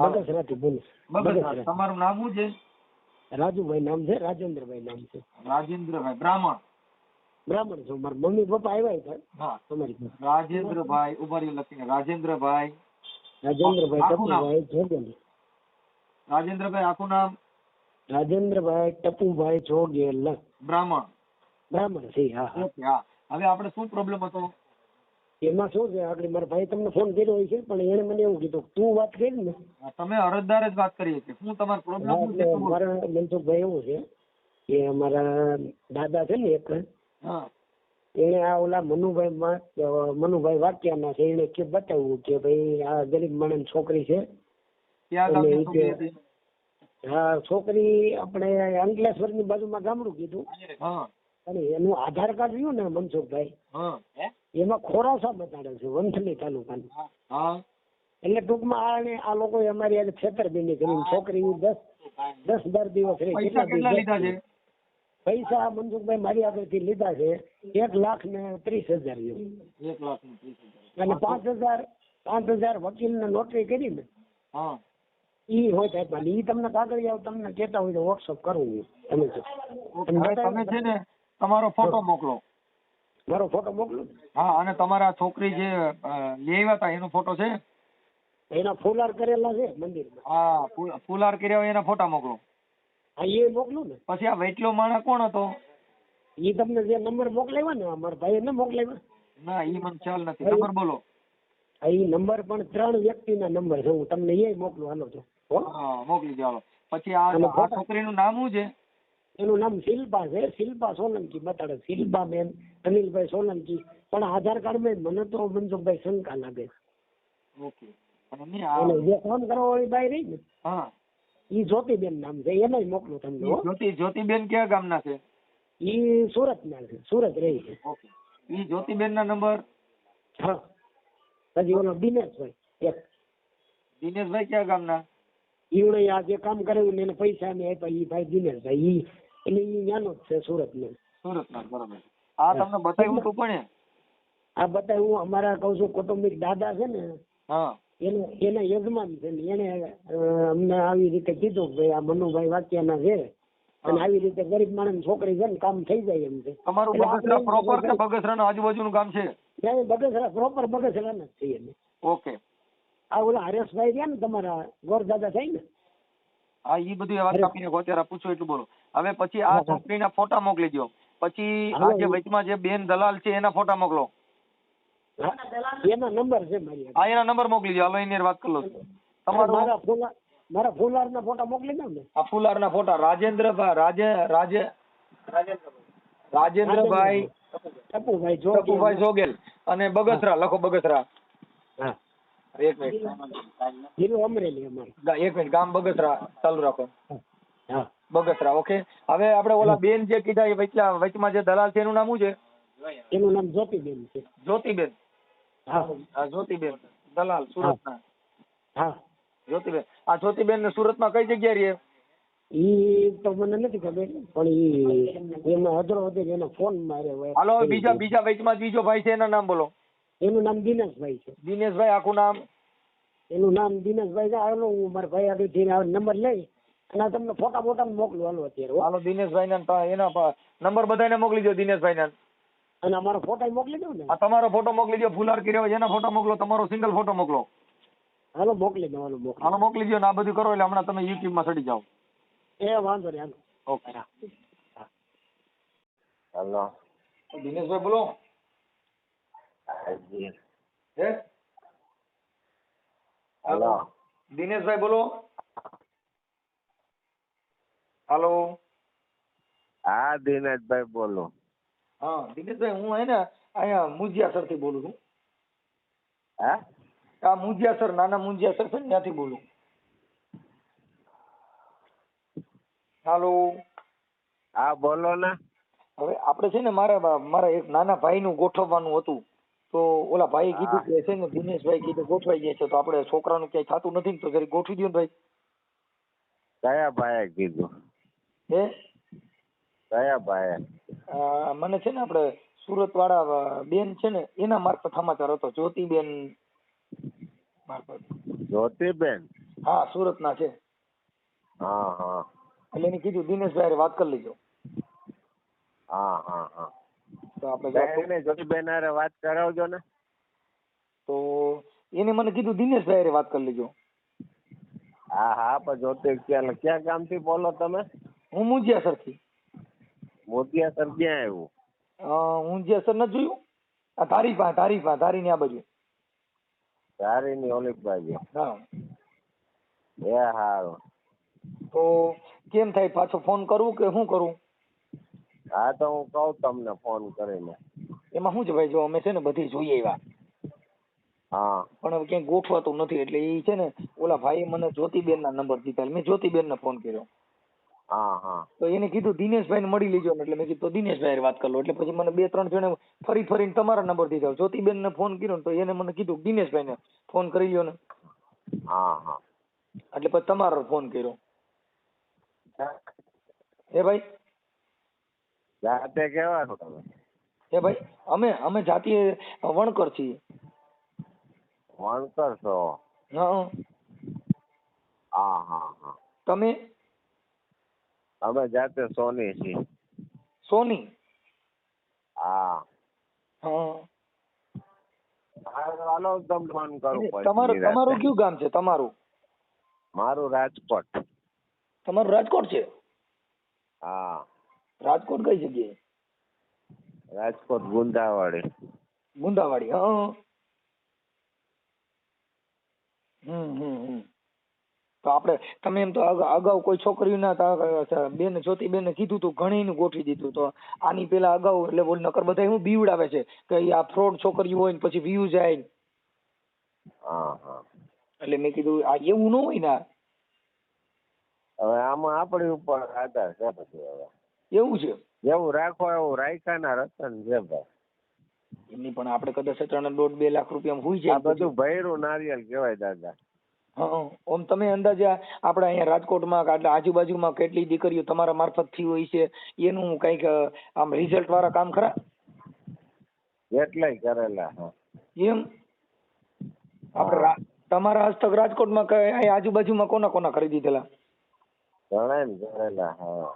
હા. બગસરાથી બોલું. તમારું નામ શું છે? રાજુભાઈ નામ છે રાજેન્દ્રભાઈ નામ છે. રાજેન્દ્રભાઈ બ્રાહ્મણ? બ્રાહ્મણ છું મારા મમ્મી પપ્પા આવ્યા હતા હા. તમારી રાજેન્દ્રભાઈ ઉભારી લખીને. રાજેન્દ્રભાઈ. રાજેન્દ્રભાઈ ટપુભાઈ જોગેલ રાજેન્દ્રભાઈ આખું નામ? રાજેન્દ્રભાઈ ટપુભાઈ જોગેલ બ્રાહ્મણ. બ્રાહ્મણ છે હા હા. હા. હવે આપણે શું પ્રોબ્લેમ હતો? એમાં શું છે? આગળ મારા ભાઈ તમને ફોન કર્યો હોય છે પણ એને મને એવું કીધું તું વાત કરી ને. તમે અરજદાર જ વાત કરી હતી. શું તમારો પ્રોબ્લેમ શું છે? મારા મનસુખભાઈ એવું છે કે અમારા દાદા છે ને એક એને આ ઓલા મનુભાઈ મનુભાઈ વાક્યાના છે એને કે બતાવ્યું કે ભાઈ આ ગરીબ માણસ છોકરી છે. હા છોકરી આપણે અંકલેશ્વરની બાજુમાં ગામડું કીધું. અને એનું આધાર કાર્ડ રહ્યું ને મનસુખભાઈ. એમાં ખોરાસા બતાડે છે? વંથલી તાલુકાનું. એટલે ટૂંકમાં આને આ લોકો અમારી આજે છેતરપિંડી કરી છોકરી દસ દસ બાર દિવસ રહી કેટલા લીધા છે? પૈસા મનસુખભાઈ મારી આગળથી લીધા છે. એક લાખ ને ત્રીસ હજાર જેવું. ને અને પાંચ હજાર પાંચ હજાર વકીલને નોટરી કરી ને ઈ હોય સાહેબ પણ ઈ તમને કાગળિયા તમને કેતા હોય તો વોટ્સઅપ કરવું તમે તમે છે ને તમારો ફોટો મોકલો. મારો ફોટો મોકલો હા અને તમારા છોકરી જે લઈ આવ્યા હતા એનો ફોટો છે? એના ફુલાર કરેલા છે મંદિરમાં. હા ફુલાર કર્યા હોય એના ફોટા મોકલો. હા એ મોકલું ને. પછી આ વેટલો માણસ કોણ હતો? એ તમને જે નંબર મોકલાવ્યો ને અમારા ભાઈએ ને મોકલાવ્યો? ના એ મને ખ્યાલ નથી. નંબર બોલો. હા ઈ નંબર પણ ત્રણ વ્યક્તિના નંબર છે. હું તમને એ મોકલું. હાલો તો હા. મોકલી દો હાલો. પછી આ? છોકરીનું નામ શું છે? એનું નામ શિલ્પા છે. શિલ્પા સોલંકી બતાડે. શિલ્પા બેન અનિલભાઈ સોલંકી પણ આધાર કાર્ડમાં મને તો મનસુખભાઈ શંકા લાગે. ઓકે. જે ફોન કરવા વાળી બાઈ રહી ને. હા. ઈ જ્યોતિબેન નામ છે. એને મોકલું તમને જ્યોતિ જ્યોતિબેન કયા ગામના છે? ઈ સુરત ના છે. સુરત રહી છે. ઓકે. ઈ જ્યોતિબેન ના નંબર? હા. પછી ઓલો દિનેશભાઈ એક. દિનેશભાઈ કયા ગામના? ઈવડે આ જે કામ કરે ને એને પૈસા ને આપ્યા ઈ ભાઈ દિનેશભાઈ. ઈ એટલે એ યાનો જ છે સુરત નો સુરતના બરાબર. આ તમને બતાવ્યું તું પણ આ બતાવ્યું અમારા કહું છું કૌટુંબિક દાદા છે ને હા. એને એના યજમાન છે ને એને અમને આવી રીતે કીધું કે આ મનુભાઈ વાક્યાના છે. અને આવી રીતે ગરીબ માણસ છોકરી છે ને કામ થઈ જાય એમ છે. તમારું બગસરા પ્રોપર કે બગસરાનું આજુબાજુનું ગામ છે? નહીં, બગસરા પ્રોપર બગસરા જ છીએ અમે. ઓકે. આ ઓલા હરેશભાઈ રહ્યા ને તમારા ગોરદાદા થાય ને? હા એ બધી વાત કાપીને અત્યારે પૂછો એટલું બોલો. હવે પછી આ હા. ફોટા મોકલી દો પછી આ જે વચમાં જે બેન દલાલ છે એના ફોટા મોકલો. હા, એના નંબર છે મારી આગળ. એના નંબર મોકલી દો હાલો એની વાત કરી લો તમારો મારા ફુલાર મારા ફુલારના ફોટા મોકલી દો ને? આ ફુલારના ફોટા. રાજેન્દ્રભાઈ રાજે રાજે રાજેન્દ્રભાઈ ટપુભાઈ જો ટપુભાઈ જોગેલ. અને બગસરા લખો બગસરા. હા. એક મિનિટ. જિલ્લો અમરેલી અમારે. એક મિનિટ. ગામ બગસરા. ચાલુ રાખો. હા. બગસરા ઓકે હવે આપણે ઓલા બેન જે કીધા એ વચલા વચમાં જે દલાલ છે એનું નામ શું છે? એનું નામ જ્યોતિબેન છે. જ્યોતિબેન. હા. જ્યોતિબેન. દલાલ સુરતના. હા. જ્યોતિબેન. આ જ્યોતિબેન સુરતમાં કઈ જગ્યાએ રહે? ઈ તો મને નથી ખબર પણ ઈ એમાં અધરો હતી એનો ફોન મારે હાલો બીજા બીજા વચમાં બીજો ભાઈ છે એના નામ બોલો. એનું નામ દિનેશભાઈ છે. દિનેશભાઈ આખું નામ? એનું નામ દિનેશભાઈ છે. હાલો હું મારા ભાઈ આગળ નંબર લઈ અને તમને ફોટા ફોટા મોકલું. હાલો અત્યારે હાલો દિનેશભાઈ ના એના નંબર બધાને મોકલી દો દિનેશભાઈ ના અને અમારો ફોટા મોકલી દો ને. આ તમારો ફોટો મોકલી દો ફુલાર કર્યો એના ફોટો મોકલો તમારો સિંગલ ફોટો મોકલો. હાલો મોકલી દો હાલો મોકલી હાલો મોકલી દો ને આ બધું કરો એટલે હમણાં તમે યુટ્યુબમાં ચડી જાઓ. એ વાંધો નહીં હાલો. ઓકે. હાલો. દિનેશભાઈ બોલો. હે? હાલો. દિનેશભાઈ બોલો. હાલો. હા દિનેશભાઈ બોલો. હા દિનેશભાઈ હું હે ને અહીંયા મુંજિયાસરથી બોલું છું. હા? આ મુંજિયાસર નાના મુંજિયાસર છે ને ત્યાંથી બોલું. હાલો. હા બોલો ને. હવે આપણે છે ને મારા મારા એક નાના ભાઈનું ગોઠવવાનું હતું. તો ઓલા ભાઈએ કીધું કે છે ને દિનેશભાઈ કીધું ગોઠવાઈ જાય છે તો આપણે છોકરાનું ક્યાંય થતું નથી ને તો જરી ગોઠવી દો ને ભાઈ. કયા ભાઈએ કીધું? હે? કયા ભાઈએ મને છે ને આપણે સુરત વાળા બેન છે ને એના મારફત સમાચાર હતો. જ્યોતિબેન મારફત. જ્યોતિબેન? હા સુરતના છે. હા હા. એટલે એને કીધું દિનેશભાઈ વાત કરી લેજો. હા હા હા. તો આપણે એને જ્યોતિબેન હારે વાત કરાવજો ને. તો એને મને કીધું દિનેશભાઈ હારે વાત કરી લેજો. હા હા પણ જ્યોતિ ક્યાં ક્યાં ગામથી બોલો તમે? હું મુંજિયાસરથી મોતિયાસર ક્યાં આવ્યું? મુંજિયાસર નથી જોયું? આ ધારી પા ધારી પા ધારીની આ બાજુ. ધારીની ઓલી બાજુ. હા. એ હારું. તો કેમ થાય પાછો ફોન કરું કે શું કરું? હા તો હું કહું તમને ફોન કરીને. એમાં શું છે ભાઈ જો અમે છે ને બધી જોઈએ એવા હા. પણ હવે ક્યાંય ગોઠવાતું નથી એટલે એ છે ને ઓલા ભાઈએ મને જ્યોતિબેન ના નંબર દીધા મેં જ્યોતિબેન ને ફોન કર્યો. હા હા. તો એને કીધું દિનેશભાઈને મળી લેજો એટલે મેં કીધું તો દિનેશભાઈ વાત કરી લો. એટલે પછી મને બે ત્રણ જણે ફરી ફરીને તમારા નંબર દીધા જ્યોતિબેનને ફોન કર્યો ને તો એને મને કીધું દિનેશભાઈને ફોન કરી લ્યો ને. હા હા. એટલે પછી તમારો ફોન કર્યો. હે ભાઈ? જાતે કેવા છો તમે? હે ભાઈ અમે અમે જાતે વણકર છીએ. વણકર છો? હા હા હા. તમે? અમે જાતે સોની છીએ. સોની? હા. તમારું કયું ગામ છે તમારું? મારું રાજકોટ. તમારું રાજકોટ છે? હા. રાજકોટ કઈ જગ્યાએ? રાજકોટ ગુંદાવાડી. ગુંદાવાડી હા. હમ હમ હમ. તો આપણે તમે એમ તો અગાઉ કોઈ છોકરીઓના બેન જ્યોતિબેને કીધું હતું ઘણીનું ગોઠવી દીધું તો. આની પહેલા અગાઉ એટલે બોલ નકર બધા એવું બીવડાવે છે કે આ ફ્રોડ છોકરીઓ હોય ને પછી વ્યૂ જાય એટલે મેં કીધું આ એવું ન હોય ને હવે આમાં આપણી ઉપર આધાર છે પછી હવે. એવું છે? જેવું રાખો એવું રાખ્યાના રતન છે ભાઈ. એમની પણ આપણે કદાચ ત્રણ દોઢ બે લાખ રૂપિયા હોય આ જાય બધું ભૈરું નારિયેલ કહેવાય દાદા. હા ઓમ તમે અંદાજે આપણે અહીંયા રાજકોટમાં કે આજુબાજુમાં કેટલી દીકરીઓ તમારા મારફતથી હોય છે એનું કંઈક આમ રિઝલ્ટ વાળા કામ ખરા? એટલાય કરેલા હા. એમ? આપણે તમારા હસ્તક રાજકોટમાં કઈ અહીં આજુબાજુમાં કોના કોના કરી દીધેલા? ઘણા ને કરેલા હા.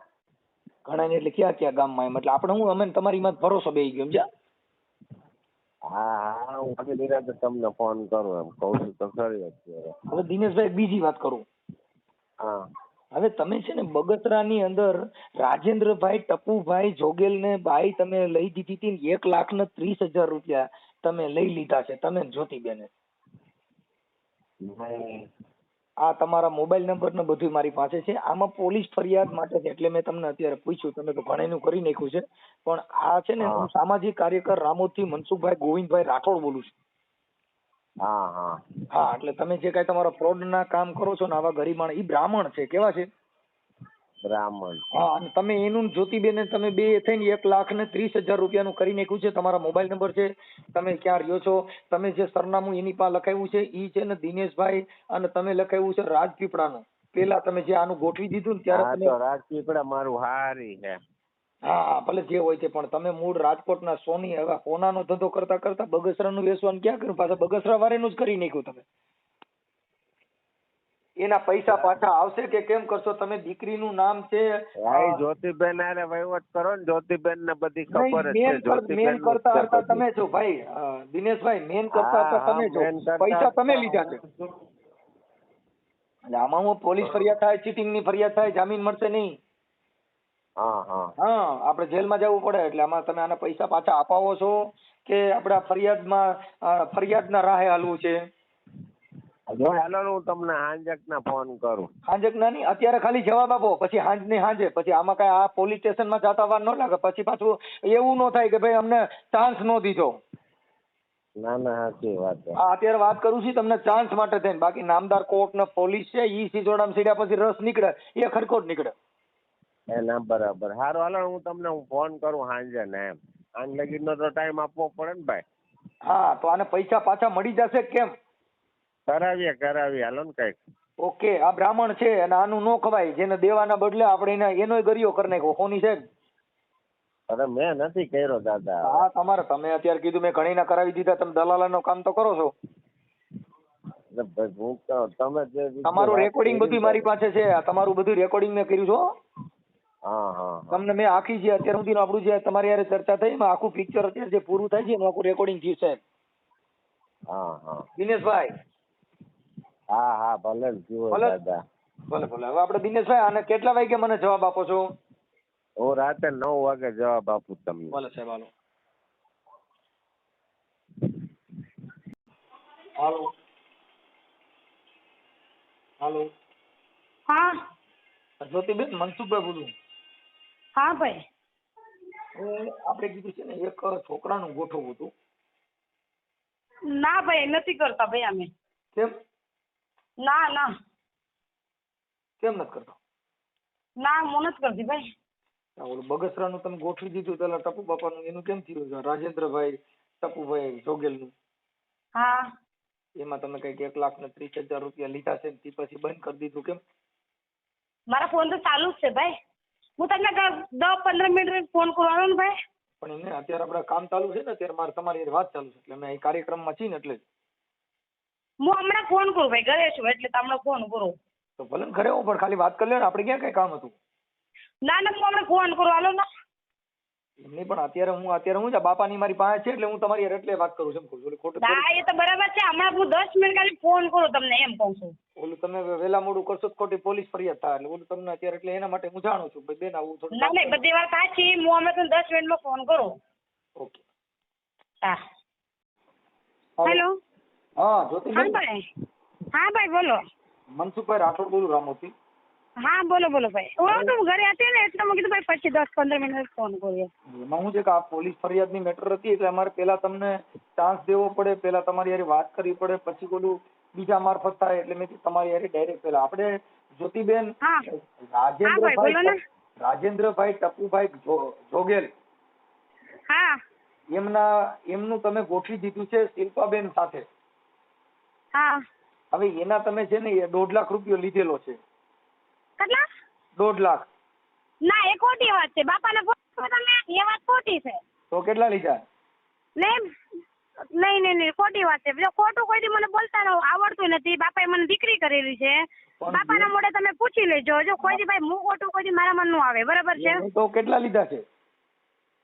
ઘણા એટલે ક્યાં ક્યાં ગામમાં એમ? એટલે આપણે હું અમે તમારી માં ભરોસો બેસી ગયો સમજ્યા? હા હા હું નિરાંતે તમને ફોન કરું એમ. કહું છું તો ખરી અત્યારે હવે દિનેશભાઈ બીજી વાત કરું. હા. હવે તમે છે ને બગસરાની અંદર રાજેન્દ્રભાઈ ટપુભાઈ જોગેલને બાઈ તમે લઈ દીધી હતી ને એક લાખ ને ત્રીસ હજાર રૂપિયા તમે લઈ લીધા છે. તમે ને જ્યોતિબેને. નહીં. આ તમારા મોબાઈલ નંબર ને બધું મારી પાસે છે. આમાં પોલીસ ફરિયાદ માટે છે એટલે મેં તમને અત્યારે પૂછ્યું. તમે તો ઘણાનું કરી નાખ્યું છે. પણ આ છે ને હું સામાજિક કાર્યકર રામોદથી મનસુખભાઈ ગોવિંદભાઈ રાઠોડ બોલું છું. હા હા. હા એટલે તમે જે કાંઈ તમારા ફ્રોડ ના કામ કરો છો ને આવા ગરીબ એ બ્રાહ્મણ છે. કેવા છે? બ્રાહ્મણ. હા અને તમે એનું જ્યોતિબેન તમે બે થઈને એક લાખ ને ત્રીસ હજાર રૂપિયાનું કરી નાખ્યું છે. તમારા મોબાઈલ નંબર છે. તમે ક્યાં રહ્યો છો? તમે જે સરનામું એની પાસે લખાવ્યું છે એ છે ને દિનેશભાઈ અને તમે લખાવ્યું છે રાજપીપળાનું. પેલા તમે જે આનું ગોઠવી દીધું ને ત્યારે તમે રાજપીપળા મારું હારી છે. હા હા ભલે જે હોય તે પણ તમે મૂળ રાજકોટના સોની હવે સોનાનો ધંધો કરતા કરતા બગસરાનું વેચવાનું ક્યાં કર્યું પાછા બગસરા વાળાનું જ કરી નાખ્યું તમે. એના પૈસા પાછા આવશે કે કેમ કરશો? તમે દીકરીનું નામ છે ભાઈ જ્યોતિબેન હારે વહીવટ કરો ને જ્યોતિબેન ને બધી ખબર જ છે. જ્યોતિબેન કરતા હતા તમે છો ભાઈ દિનેશભાઈ મેન કરતા હતા તમે છો પૈસા તમે લીધા છે. એટલે આમાં હું પોલીસ ફરિયાદ થાય ચીટિંગની ફરિયાદ થાય જામીન મળશે નહીં. હા હા. હા આપણે જેલમાં જવું પડે એટલે આમાં તમે આના પૈસા પાછા અપાવો છો કે આપણા ફરિયાદમાં ફરિયાદના રાહે હાલવું છે. જો હાલો હું તમને હાંજક ના ફોન કરું. હાંજક ના નહીં અત્યારે ખાલી જવાબ આપો. પછી હાંજ ને હાંજે. પછી આમાં કઈ આ પોલીસ સ્ટેશનમાં જતા વાર ન લાગે. પછી પાછું એવું ન થાય કે ભાઈ અમને ચાન્સ ન દીધો. ના ના સાચી વાત છે. અત્યારે વાત કરું છું તમને ચાન્સ માટે થઈને. બાકી નામદાર કોર્ટ ને પોલીસ છે ઈ સીજોડામાં સીડ્યા પછી રસ નીકળે. એ ખરખોટ નીકળે. એના બરાબર. સારું હાલો હું તમને હું ફોન કરું હાંજે ને એમ. આન લગીનો તો ટાઈમ આપવો પડે ને ભાઈ. હા તો આને પૈસા પાછા મળી જશે કેમ? કરાવીએ કરાવીએ હાલો ને કંઈક. ઓકે આ બ્રાહ્મણ છે અને આનું નો ખવાય. જેને દેવાના બદલે આપણે એને એનોય ગરિયો કરી નાખ્યો. કોની છે? અરે મેં નથી કર્યો દાદા. હા તમારે. તમે અત્યારે કીધું મેં ઘણીના કરાવી દીધા. તમે દલાલાનું કામ તો કરો છો. તમે તમારું રેકોર્ડિંગ બધું મારી પાસે છે. તમારું બધું રેકોર્ડિંગ મેં કર્યું છો હા. હા હા. તમને મેં આખી જે અત્યાર સુધી આપણું જે તમારી યારે ચર્ચા થઈ એમાં આખું પિક્ચર અત્યારે જે પૂરું થાય છે એનું આખું રેકોર્ડિંગ થયું છે. હા હા. દિનેશભાઈ હા હા ભલે ને જુઓ ભલે. દાદા. ભલે ભલે. હવે આપણે દિનેશભાઈ આને કેટલા વાગે મને જવાબ આપો છો? હું રાતે નવ વાગે જવાબ આપું તમને. ભલે સાહેબ હાલો. હાલો. હાલો. હા. જ્યોતિબેન મનસુખભાઈ બોલું. હા ભાઈ. હું આપણે કીધું છે ને એક છોકરાનું ગોઠવવું હતું. ના ભાઈ નથી કરતા ભાઈ અમે. કેમ? ના ના. કેમ નથી કરતો? ના હું નથી કરતી ભાઈ. ઓલું બગસરાનું તમે ગોઠવી દીધું પેલા ટપુ બાપાનું એનું કેમ થયું? રાજેન્દ્રભાઈ ટપુભાઈ જોગેલનું. હા. એમાં તમે કંઈક એક લાખ ને ત્રીસ હજાર રૂપિયા લીધા છે તે પછી બંધ કરી દીધું કેમ? મારા ફોન તો ચાલુ જ છે ભાઈ. હું તમને દસ પંદર મિનિટ ફોન કરવાનો ને ભાઈ. પણ એને અત્યારે આપણે કામ ચાલુ છે ને અત્યારે મારે તમારી વાત ચાલુ છે. એટલે અમે અહીં કાર્યક્રમમાં છીએ ને એટલે જ. હું હમણાં ફોન કરું ભાઈ ઘરે છું એટલે તમને ફોન કરું. તો ભલે ને ઘરે હું પણ ખાલી વાત કરી લે ને આપણે ક્યાં કઈ કામ હતું? ના ના હું હમણાં ફોન કરું હાલો ના. એમ નહીં પણ અત્યારે હું અત્યારે હું છે બાપાની મારી પાસે છે એટલે હું તમારી હારે એટલે વાત કરું છું એમ કહું છું. ઓલી ખોટું હા એ તો બરાબર છે હમણાં હું દસ મિનિટ ખાલી ફોન કરું તમને એમ કહું છું. ઓલું તમે વેલા મોડું કરશો તો ખોટી પોલીસ ફરિયાદ થાય એટલે ઓલું તમને અત્યારે એટલે એના માટે હું જાણું છું. ભાઈ બેન આવું થોડું ના નહીં બધી વાત સાચી હું અમે તમને દસ મિનિટમાં ફોન કરું. ઓકે. હા. હાલો. હા જ્યોતિબેન? હા ભાઈ. બોલો. મનસુખભાઈ રાઠોડ બોલું રામોથી. હા બોલો બોલો ભાઈ. હું તો ઘરે હતી ને એટલે મેં કીધું ભાઈ પછી દસ પંદર મિનિટ ફોન કરીએ એમાં શું છે કે આ પોલીસ ફરિયાદની મેટર હતી એટલે અમારે પેલા તમને ચાન્સ દેવો પડે પેલા તમારી વાત કરવી પડે પછી બોલું બીજા મારફત થાય એટલે મેં તમારી ડાયરેક્ટ પેલા. આપણે જ્યોતિબેન. રાજેન્દ્રભાઈ રાજેન્દ્રભાઈ ટપુભાઈ જોગેલ. હા. એમના એમનું તમે ગોઠવી દીધું છે શિલ્પાબેન સાથે. હા. હવે એના તમે છે ને દોઢ લાખ રૂપિયો લીધેલો છે. કેટલા? દોઢ લાખ. ના એ ખોટી વાત છે. બાપાને પૂછો તમે એ વાત ખોટી છે. તો કેટલા લીધા? નહીં નહીં નહીં નહીં ખોટી વાત છે. જો ખોટું કોઈ દી મને બોલતા ન આવડતું નથી. બાપાએ મને દીકરી કરેલી છે. બાપાના મોઢે તમે પૂછી લેજો. જો કોઈ દી ભાઈ હું ખોટું કોઈ દી મારા મનનું આવે. બરાબર છે? તો કેટલા લીધા છે?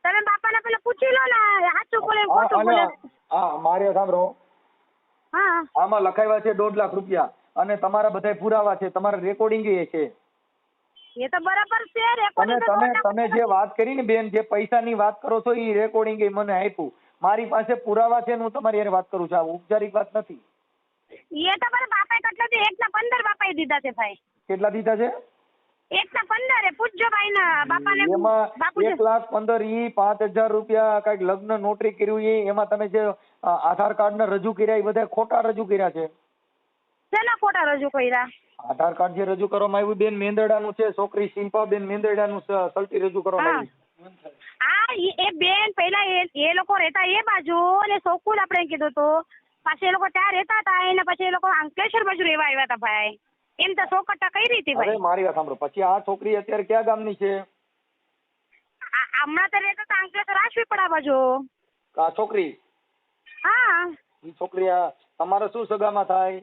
તમે બાપાને પેલા પૂછી લો ને. સાચું બોલે ખોટું બોલે. હા મારે સાંભળો. આમાં લખાવ્યા છે દોઢ લાખ રૂપિયા. અને તમારા બધા પુરાવા છે તમારા રેકોર્ડિંગ એ છે. એ તો બરાબર છે રેકોર્ડિંગ તમે તમે જે વાત કરી ને બેન જે પૈસાની વાત કરો છો એ રેકોર્ડિંગ એ મને આપ્યું. મારી પાસે પુરાવા છે હું તમારી હારે વાત કરું છું. આ ઔપચારિક વાત નથી. એ તો મારા બાપાએ કેટલા છે એક ના પંદર બાપાએ દીધા છે ભાઈ. કેટલા દીધા છે? એક ના પંદર એ પૂછજો ભાઈ ના બાપાને એમાં એક લાખ પંદર ઈ પાંચ હજાર રૂપિયા કંઈક લગ્ન નોટરી કર્યું એ એમાં તમે જે આધાર કાર્ડ ને રજૂ કર્યા એ બધા ખોટા રજૂ કર્યા છે. શેના ખોટા રજૂ કર્યા? આધાર કાર્ડ જે રજૂ કરવામાં આવ્યું બેન મેંદરડાનું છે છોકરી શિલ્પાબેન મેંદરડાનું સલટી રજૂ કરવામાં આવ્યું આ એ બેન પહેલા એ લોકો રહેતા એ બાજુ અને સોકુલ આપણે કીધું તો. પાછી એ લોકો ત્યાં રહેતા હતા એને પછી એ લોકો અંકલેશ્વર બાજુ રહેવા આવ્યા હતા ભાઈ. એમ તો સો કટ્ટા કઈ રીતે ભાઈ? મારી વાત સાંભળો. પછી આ છોકરી અત્યારે ક્યાં ગામની છે? હમણાં તો રહેતા હતા અંકલેશ્વર રાજપીપળા બાજુ. આ છોકરી? હા. ઈ છોકરી આ તમારે શું સગામાં થાય?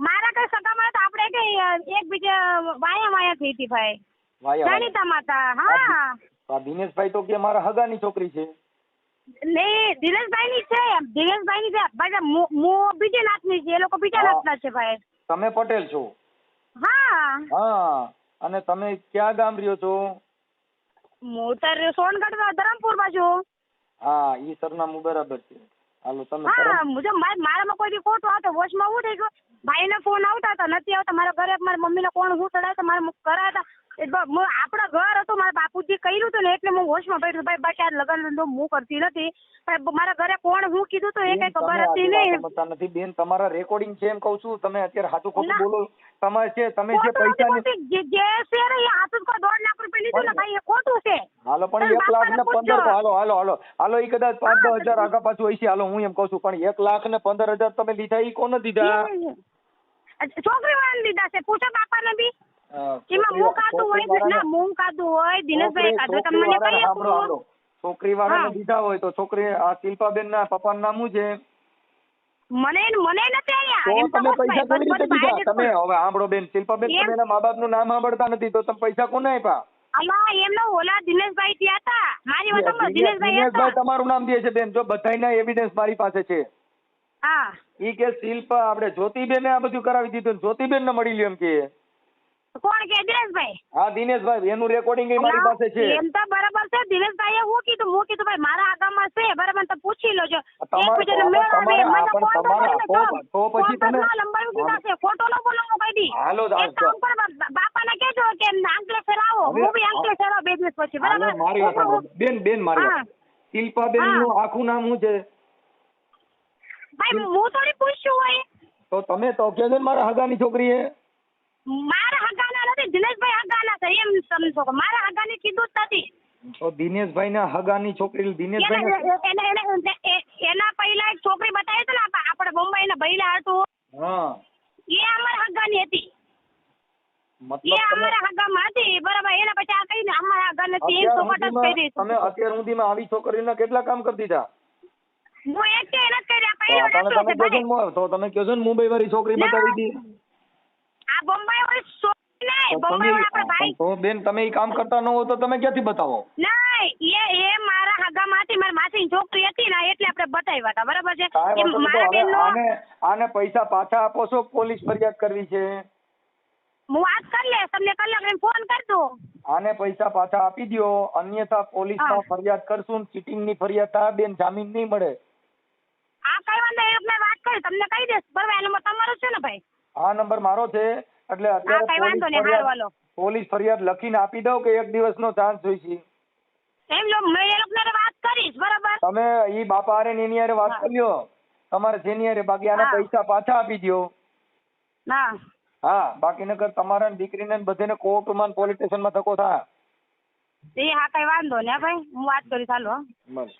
મારા કઈ સગામાં તો આપણે કઈ એકબીજા વાયા વાયા થઈ હતી ભાઈ. વાયા. જાણીતા માતા હા. આ દિનેશભાઈ તો કે મારા હગાની છોકરી છે. નહીં દિનેશભાઈ ની છે દિનેશભાઈ ની છે. ભાઈ મો બીજી નાતની છે. એ લોકો બીજા. નાતના છે ભાઈ. તમે પટેલ છો? હા. હા. અને તમે ક્યાં ગામ રહ્યો છો? હું તો સોનગઢ ધરમપુર બાજુ હા ઈ સરનામું બરાબર છે. હાલો તમે હા મુજબ માર- મારામાં કોઈ બી ખોટું આવતો વોચમાં હું થઈ ભાઈ ભાઈને ફોન આવતા હતા નથી આવતા. મારા ઘરે મારા મમ્મીને કોણ હું ચડાવતા મારા કરાતા આપણા ઘર હતું મારા બાપુજી કર્યું હતું ને એટલે હું હોશમાં બેઠું ભાઈ બાકી આ લગ્ન ધંધો હું કરતી નથી. મારા ઘરે કોણ હું કીધું તો એ કઈ ખબર હતી નહીં. નથી. બેન તમારા રેકોર્ડિંગ છે એમ કહું છું. તમે અત્યારે હાથું ખોટું બોલો. તમારે છે તમે જે બોલતી. જે છે ને એ હાથું કોઈ દોઢ લાખ રૂપિયા લીધું ને ભાઈ એ ખોટું છે. હાલો પણ એક લાખ ને પંદર હાલો હાલો હાલો. હાલો એ કદાચ પાંચ દસ હજાર આગા પાછું હશે. હાલો હું એમ કહું છું. પણ એક લાખ ને પંદર હજાર તમે લીધા એ કોને દીધા? છોકરી વાળાને દીધા છે. પૂછો બાપાને બી. એમાં છોકરી- હોય ના હોય દિનેશભાઈ તમને આપું વાળાને દીધા હોય તો છોકરી આ શિલ્પાબેન ના પપ્પાનું નામ શું છે? મને મને નથી તો એમ તમે પૈસા ભાઈ, કેવી રીતે દીધા? તમે હવે સાંભળો બેન શિલ્પાબેન એમ? તમે એના મા બાપનું નામ સાંભળતા નથી તો તમે પૈસા કોને આપ્યા? અલા એમનો ઓલા દિનેશભાઈ ત્યાં હતા. મારી દિનેશભાઈ દિનેશભાઈ તમારું નામ દે છે બેન જો બધાયના એવિડન્સ મારી પાસે છે. હા. ઈ કે શિલ્પા આપણે જ્યોતિબેને આ બધું કરાવી દીધું જ્યોતિબેન ને મળી લ્યો એમ કે. કોણ કે? દિનેશભાઈ. હા દિનેશભાઈ એનું રેકોર્ડિંગ મારી પાસે છે. એમ તો બરાબર છે. દિનેશભાઈએ હું કીધું હું કીધું ભાઈ મારા આગામાં છે બરાબર તો પૂછી લોજો. તો પછી તમે- છે. ખોટો ન બોલો કહી દી. હાલો, બાપાને કહેજો કે આંકલે ફેરાવો. હું બી આંકલે ફેરાવો બે દિવસ પછી બરાબર? મારી બેન બેન મારી શિલ્પાબેનનું આખું નામ શું છે? ભાઈ હું થોડી પૂછ્યું હોય. તો તમે તો કે મારા હગાની છોકરી હે મારા હગાના નથી દિનેશભાઈ હગાના છે એમ સમજો કે મારા હગાની કીધું જ નથી. તો દિનેશભાઈ ના હગાની છોકરી દિનેશભાઈ એને- પહેલા એક છોકરી બતાવી હતી ને આપ- આપણે બોમ્બે ના ભૈલા હતું. હા. એ અમારા હગાની હતી. મતલબ અમારા હગામાં હતી બરાબર એના પછી આ કહીને અમારા હગા નથી એમ અત્યાર જ દઈશું તમે અત્યાર સુધીમાં આવી છોકરીના કેટલા કામ કરી દીધા? હું એક કે એને જ કરી આ તો તમે કહો છો ને મુંબઈ વાળી છોકરી. બતાવી હતી આ બોમ્બે વાળી છોકરી નહીં. બોમ્બે વાળા આપણા ભાઈ તો બેન તમે એ કામ કરતા ન હો તો તમે ક્યાંથી બતાવો? નહીં એ એ મારા હગામાં હતી મારી માસીની છોકરી હતી ને એટલે આપણે બતાવ્યા હતા. બરાબર છે. તો મારા હવે બેનનો આને આને પૈસા પાછા આપો છો? કે પોલીસ ફરિયાદ કરવી છે. હું વાત કરી લે તમને કલાક ફોન કરી દઉં. આને પૈસા પાછા આપી દો અન્યથા પોલીસમાં હા. ફરિયાદ કરશું ચીટિંગની ફરિયાદ થાય બેન જામીન નહીં મળે. આ કઈ વાંધો નહીં, મેં વાત કરી તમને કહી દઈશ. બરાબર એનો તમારો છે ને ભાઈ? આ નંબર મારો છે એટલે અત્યારે કઈ વાંધો પોલીસ નહીં હારું ફરિયાદ હાલો પોલીસ ફરિયાદ લખીને આપી દઉં કે એક દિવસનો ચાન્સ હોય એમ લો મેં એ લોકોને વાત કરીશ બરાબર? તમે ઈ બાપા હારે ને એની હારે વાત. કરી લ્યો તમારે જેની હારે બાકી આને હા. પૈસા પાછા આપી દ્યો. હા. હા બાકી નકર તમારા ને દીકરીને ને બધાને કોર્ટમાં પોલીસ સ્ટેશનમાં ધક્કો થાય. એ હા કઈ વાંધો નહીં હા ભાઈ હું વાત કરીશ હાલો હો. બસ.